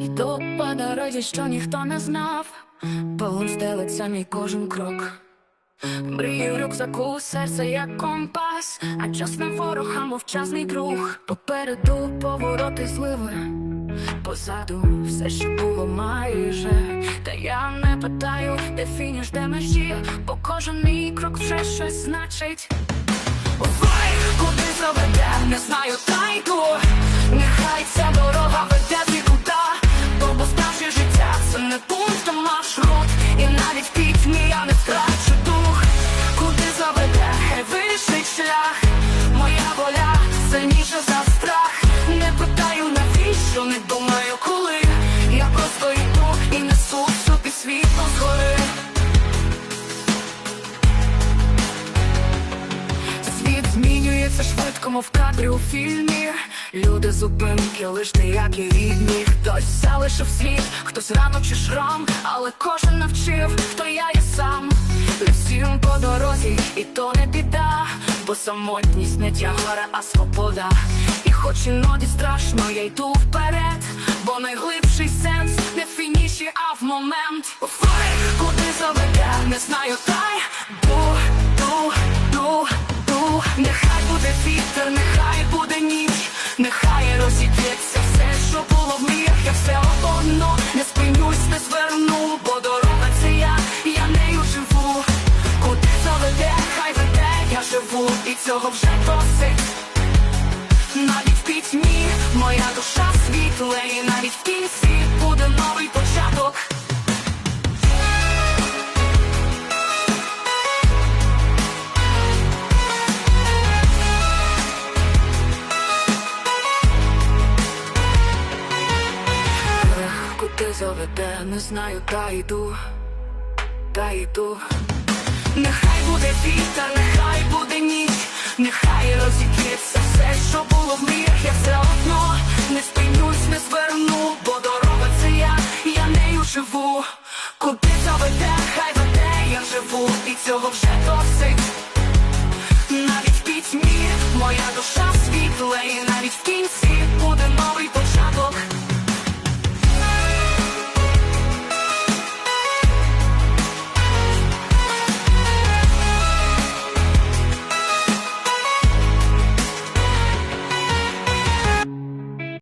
Йду по дорозі, що ніхто не знав, Полон стелиться мій кожен крок. Мрію рюкзаку, серце як компас, а час не ворог, а мовчазний друг. Попереду повороти зливи, позаду все, що було майже. Та я не питаю, де фініш, де межі, бо кожен мій крок вже щось значить. Ой, куди заведе, воля сильніша за страх Не питаю навіщо, не думаю коли Я просто йду і несу в собі світло згори Світ змінюється швидко, мов кадри у фільмі. Люди зупинки, лиш ніякі рідні. Хтось залишив слід, хтось ранок чи шрам, але кожен навчив, хто я є сам. Всім по дорозі, і то не біда, бо самотність не тягара, а свобода. І хоч іноді страшно, я йду вперед, бо найглибший сенс не в фініші, а в момент. Фай, куди заведе, не знаю, тай ду, ду, ду, ду. Нехай буде вітер, нехай живу, і цього вже досить. Навіть в пітьмі моя душа світле, і навіть в кінці буде новий початок. Заведе, не знаю, та йду, та йду. Нехай буде вітер, нехай буде нехай розіб'ється все, що було в мріях, я все одно не спинюсь, не зверну, бо дорога це я, я нею живу. Куди заведе, хай веде, я живу, і цього вже досить. Навіть пітьмі моя душа світле,